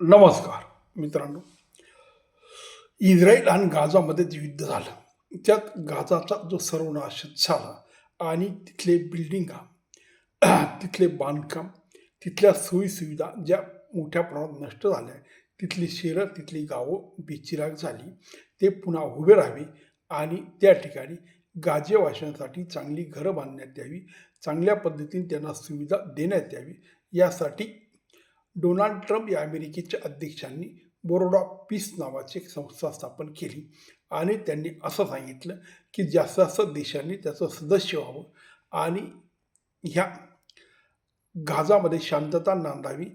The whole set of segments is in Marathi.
नमस्कार मित्रांनो. इस्रायल आणि गाझामध्ये जे युद्ध झालं त्यात गाझाचा जो सर्वनाश झाला आणि तिथले बिल्डिंगा तिथले बांधकाम तिथल्या सोयीसुविधा ज्या मोठ्या प्रमाणात नष्ट झाल्या तिथली शहरं तिथली गावं बेचिराग झाली ते पुन्हा उभे राहावे आणि त्या ठिकाणी गाजेवाशांसाठी चांगली घरं बांधण्यात यावी चांगल्या पद्धतीने त्यांना सुविधा देण्यात यावी यासाठी डोनाल्ड ट्रम्प या अमेरिकेच्या अध्यक्षांनी बोर्ड ऑफ पीस नावाची एक संस्था स्थापन केली. आणि त्यांनी असं सांगितलं की जास्त जास्त देशांनी त्याचं सदस्य व्हावं आणि ह्या गाझामध्ये शांतता नांदावी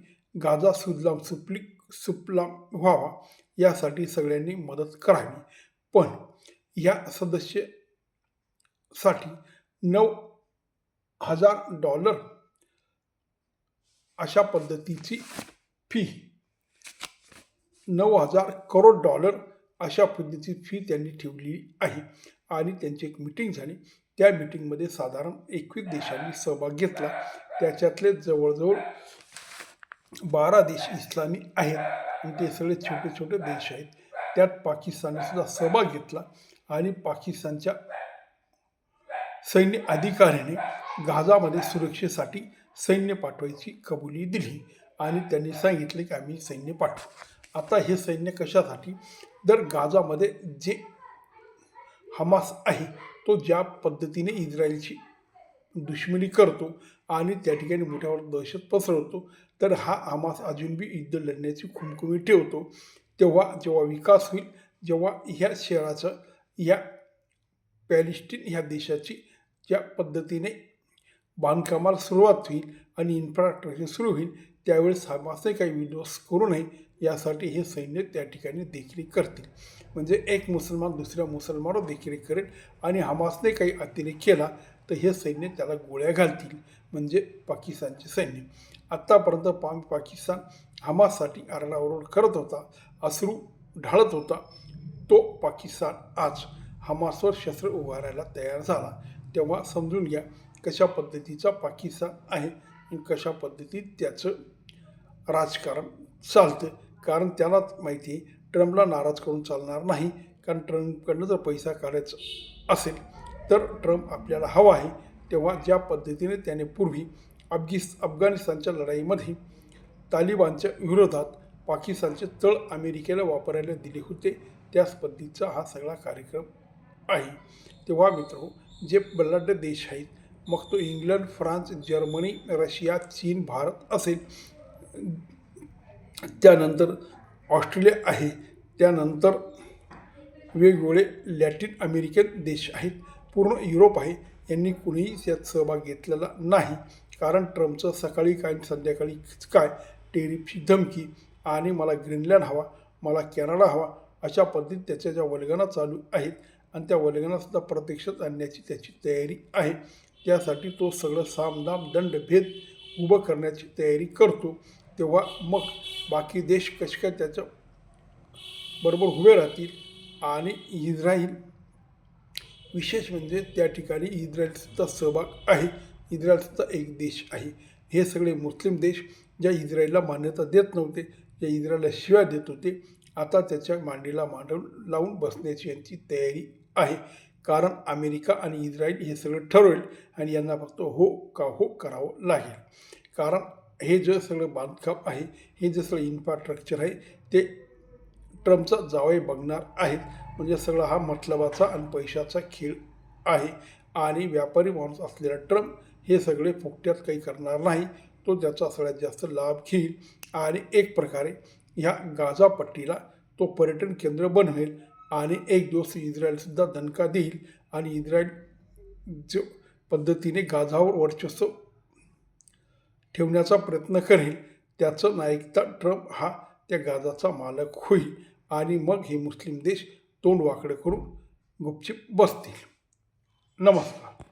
गाजा सुजलाम सुपली सुपलाम व्हावा यासाठी सगळ्यांनी मदत करावी. पण या सदस्यसाठी नऊ हजार डॉलर अशा पद्धतीची फी नऊ हजार करोड डॉलर अशा पद्धतीची फी त्यांनी ठेवली आहे. आणि त्यांची एक मिटिंग झाली. त्या मिटिंगमध्ये साधारण एकवीस देशांनी सहभाग घेतला. त्याच्यातले जवळजवळ बारा देश इस्लामी आहेत. आणि ते सगळे छोटे छोटे देश आहेत. त्यात पाकिस्तानने सुद्धा सहभाग घेतला. आणि पाकिस्तानच्या सैन्य अधिकाऱ्याने गाझामध्ये सुरक्षेसाठी सैन्य पाठवायची कबुली दिली आणि त्यांनी सांगितले की आम्ही सैन्य पाठवू. आता हे सैन्य कशासाठी? जर गाजामध्ये जे हमास आहे तो ज्या पद्धतीने इस्रायलची दुश्मनी करतो आणि त्या ठिकाणी मोठ्यावर दहशत पसरवतो तर हा हमास अजून बी युद्ध लढण्याची खुमखुमी ठेवतो. तेव्हा जेव्हा विकास होईल जेव्हा ह्या शहराचं या पॅलेस्टीन ह्या देशाची ज्या पद्धतीने बांधकामाला सुरुवात होईल आणि इन्फ्रास्ट्रक्चर सुरू होईल त्यावेळेस हमासने काही विध्वंस करू नये यासाठी हे सैन्य त्या ठिकाणी देखरेख करतील. म्हणजे एक मुसलमान दुसऱ्या मुसलमानावर देखरेख करेल आणि हमासने काही अतिरेक केला तर हे सैन्य त्याला गोळ्या घालतील म्हणजे पाकिस्तानचे सैन्य. आत्तापर्यंत पा पाकिस्तान हमाससाठी आरडाओरड करत होता अश्रू ढाळत होता. तो पाकिस्तान आज हमासवर शस्त्र उभारायला तयार झाला. तेव्हा समजून घ्या कशा पद्धतीचा पाकिस्तान आहे आणि कशा पद्धतीत त्याचं राजकारण चालतं? कारण त्यालाच माहिती आहे ट्रम्पला नाराज करून चालणार नाही. कारण ट्रम्पकडनं जर पैसा काढायचा असेल तर ट्रम्प आपल्याला हवा आहे. तेव्हा ज्या पद्धतीने त्याने पूर्वी अफगिस अफगाणिस्तानच्या लढाईमध्ये तालिबानच्या विरोधात पाकिस्तानचे तळ अमेरिकेला वापरायला दिले होते त्याच पद्धतीचा हा सगळा कार्यक्रम आहे. तेव्हा मित्र जे बलाढ्य देश आहेत मग तो इंग्लंड फ्रान्स जर्मनी रशिया चीन भारत असेल. त्यानंतर ऑस्ट्रेलिया आहे. त्यानंतर वेगवेगळे लॅटिन अमेरिकन देश आहेत. पूर्ण युरोप आहे. यांनी कुणीही त्यात सहभाग घेतलेला नाही. कारण ट्रम्पचं सकाळी काय संध्याकाळी काय? टेरिफची धमकी. आणि मला ग्रीनलँड हवा मला कॅनडा हवा अशा पद्धतीत त्याच्या ज्या वल्गना चालू आहेत. आणि त्या वल्गनासुद्धा प्रत्यक्षात आणण्याची त्याची तयारी आहे. त्यासाठी तो सगळं सामदाम दंडभेद उभं करण्याची तयारी करतो. तेव्हा मग बाकी देश कसे काय त्याच्या बरोबर उभे राहतील आणि इस्राईल विशेष म्हणजे त्या ठिकाणी इस्रायलचा सहभाग आहे इस्रायलचा एक देश आहे. हे सगळे मुस्लिम देश ज्या इस्रायलला मान्यता देत नव्हते ज्या इस्रायलला शिवाय देत होते आता त्याच्या मांडीला मांडव लावून बसण्याची यांची तयारी आहे. कारण अमेरिका आणि इस्रायल हे सगळं ठरवेल आणि यांना फक्त हो का हो करावं लागेल. कारण हे जे सगळं बांधकाम आहे हे जे सगळं इन्फ्रास्ट्रक्चर आहे ते ट्रम्पचा जावई बघणार आहेत. म्हणजे सगळा हा मतलबाचा आणि पैशाचा खेळ आहे. आणि व्यापारी माणूस असलेला ट्रम्प हे सगळे फुकट्यात काही करणार नाही. तो त्याचा सगळ्यात जास्त लाभ घेईल. आणि एक प्रकारे ह्या गाजापट्टीला तो पर्यटन केंद्र बनवेल. आणि एक दिवस इस्रायलसुद्धा दणका देईल आणि इस्रायल जो पद्धतीने गाझावर वर्चस्व ठेवण्याचा प्रयत्न करेल त्याचं नायकता ट्रम्प हा त्या गाजाचा मालक होईल आणि मग हे मुस्लिम देश तोंड वाकडं करून गुपचूप बसतील. नमस्कार.